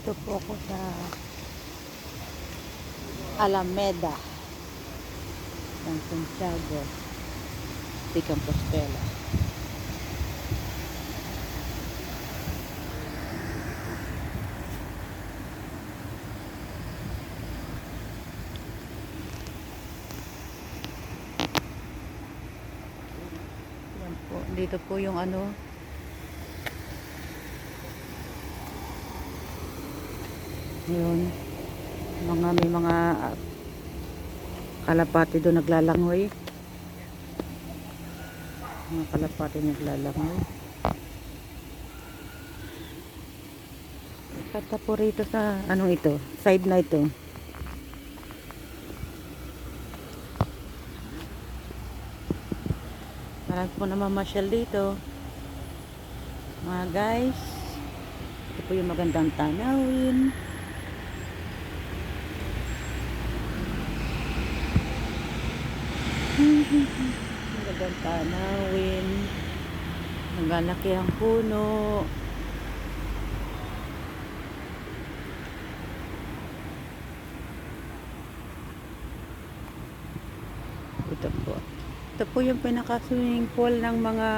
Nandito po ako sa Alameda ng Santiago de Compostela. Yan po. Dito po yung ano Yun. Mga may mga ah, kalapati doon naglalangoy. Mga kalapati naglalangoy. Kata po rito sa anong ito? Side na ito. Marami po namamasyal dito. Mga guys. Ito po yung magandang tanawin. Magandang tanawin. Nagalaki ang puno. Ito po. Ito po yung pinaka-swimming pool ng mga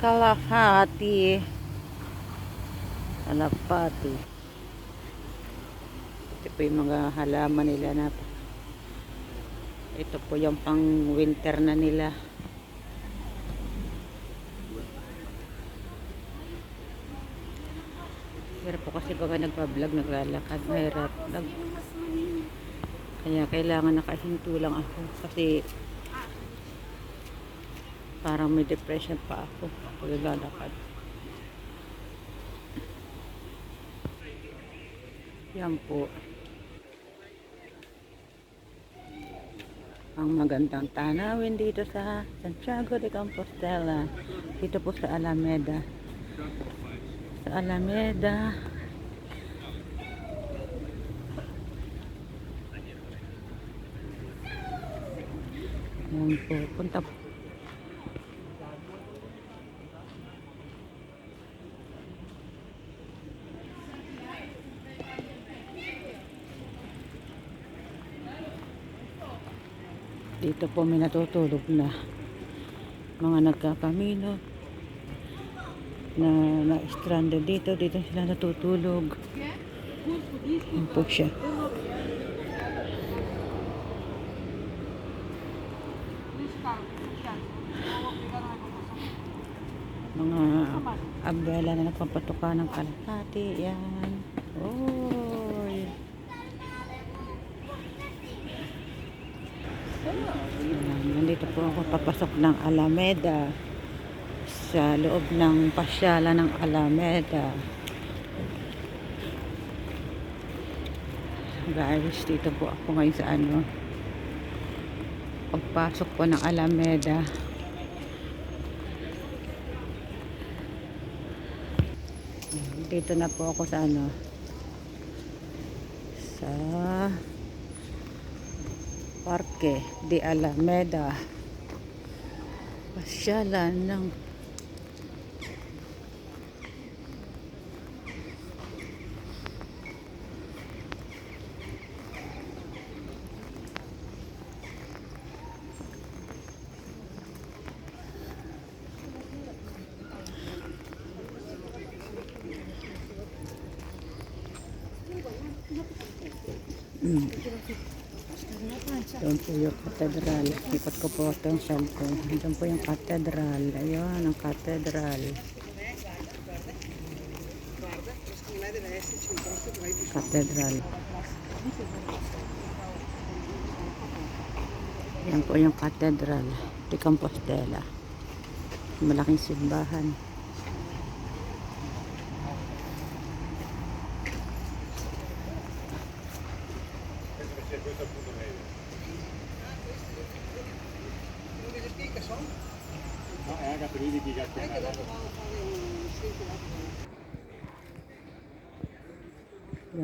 kalahati. Kalapati. Ito po yung mga halaman nila na ito po yung pang winter na nila. Hirap po kasi pag nagpa-vlog, naglalakad, mahirap. Nag... Kaya kailangan nakahinto lang ako kasi parang may depression pa ako pag naglalakad. Yan po. Ang magandang tanawin dito sa Santiago de Compostela dito po sa Alameda. Sa Alameda. Yan po punta po dito po may natutulog na mga nagkakamino na na-stranded. Dito dito sila natutulog. Yan po siya. Mga umbrella na nagpapatuka ng kalapati yan oh Ayan, nandito po ako papasok ng Alameda sa loob ng pasyala ng Alameda guys dito po ako ngayon sa ano pagpasok po ng Alameda dito na po ako sa ano sa Parque de Alameda. Pasyalan ng Mm. Doon po yung katedral. Ikot ko po itong cellphone. Doon po yung katedral. Ayun, ang katedral. Katedral. Yan po yung katedral de Compostela. Malaking simbahan. Yan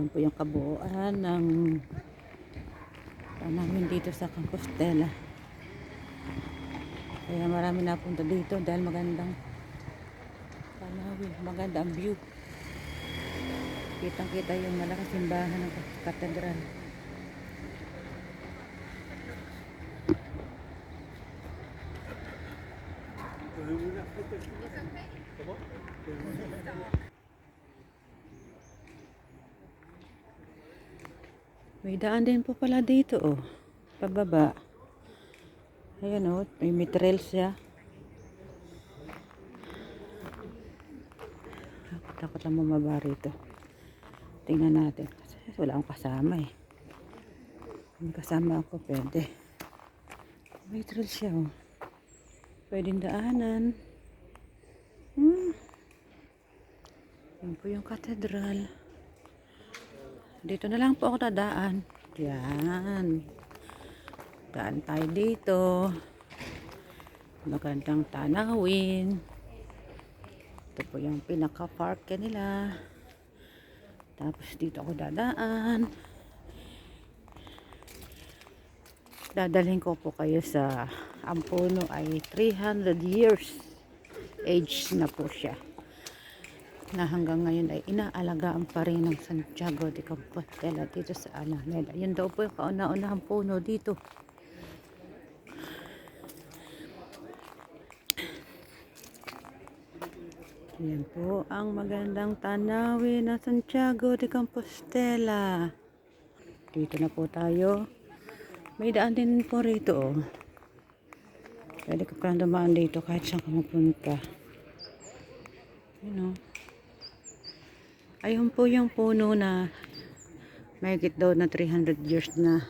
po yung kabuuan ng namin dito sa Compostela. Kaya marami napunta dito dahil magandang tanawin, maganda ang view. Kitang kita yung malaking simbahan ng katedral. May daan din po pala dito oh. Pababa. Ayan oh, may mitrel siya. Takot, takot lang bumaba rito. Tingnan natin. Wala akong kasama eh. Kung kasama ako, pwede. May trail siya oh. Pwedeng daanan. Yan po yung katedral. Dito na lang po ako dadaan. Yan. Daan tayo dito. Magandang tanawin. Ito po yung pinaka-park nila. Tapos dito ako dadaan. Dadalhin ko po kayo sa ang puno ay 300 years age na po siya na hanggang ngayon ay inaalagaan pa rin ng Santiago de Compostela dito sa Alameda. Yun daw po yung kauna-unahang puno dito. Yan po ang magandang tanawin na Santiago de Compostela. Dito na po tayo. May daan din po rito oh. Pwede ka pa dumaan dito kahit saan ka mapunta. Yun oh. Ayun po yung puno na mahigit daw na 300 years na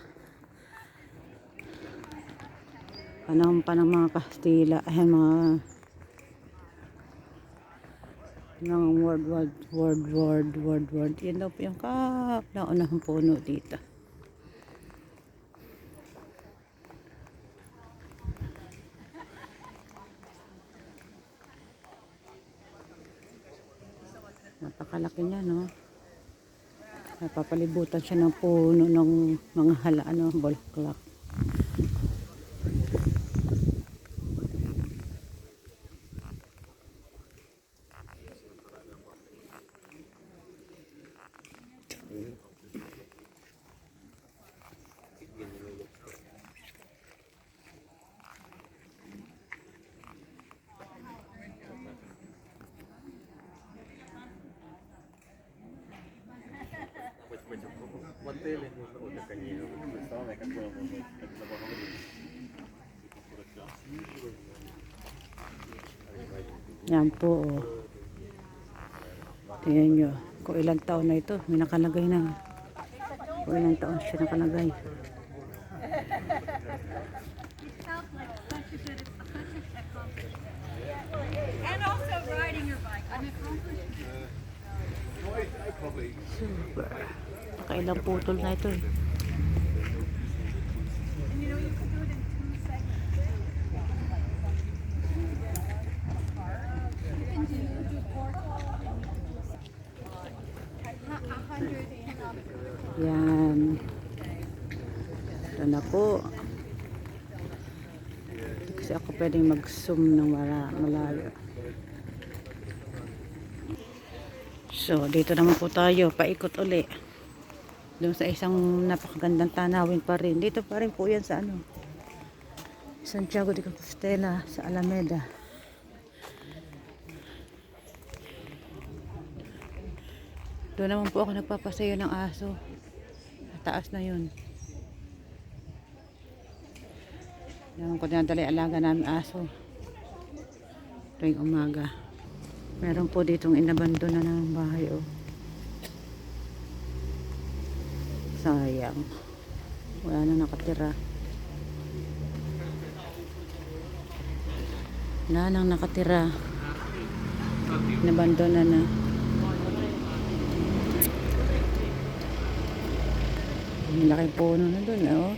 panahon pa ng mga Kastila. Ay mga ng world world world world world world yun daw po yung kap na unahang puno dito napakalaki niya no? Napapalibutan siya ng puno ng mga hala ano bulaklak Мотелі можна от коні. Представляє, як воно як забагато. Yan po. Oh. Tingnan nyo. Kung ilang taon na ito. May nakalagay na. Kung ilang taon siya nakalagay. And also riding your bike. An accomplishment. Super. Nakailang putol na ito eh. Yan. Ito na po. Kasi ako pwedeng mag-zoom ng mala- malayo. So, dito naman po tayo. Paikot uli. Doon sa isang napakagandang tanawin pa rin. Dito pa rin po yan sa ano. Santiago de Compostela sa Alameda. Doon naman po ako nagpapasayo ng aso. Taas na yun. Naman ko dinadala alaga namin aso. Tuwing umaga. Meron po ditong inabando na ng bahay oh. Sayang. Wala na nakatira. Wala nang nakatira. Inabando na na. Ang laki puno na dun, oh.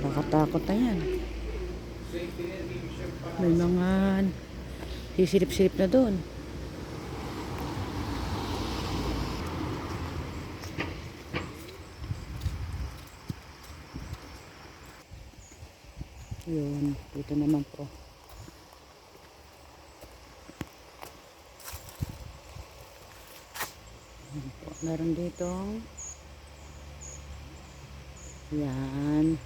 Kakatakot na yan. May mga sisilip-silip na doon. Yun, dito naman po. Meron ditong yan.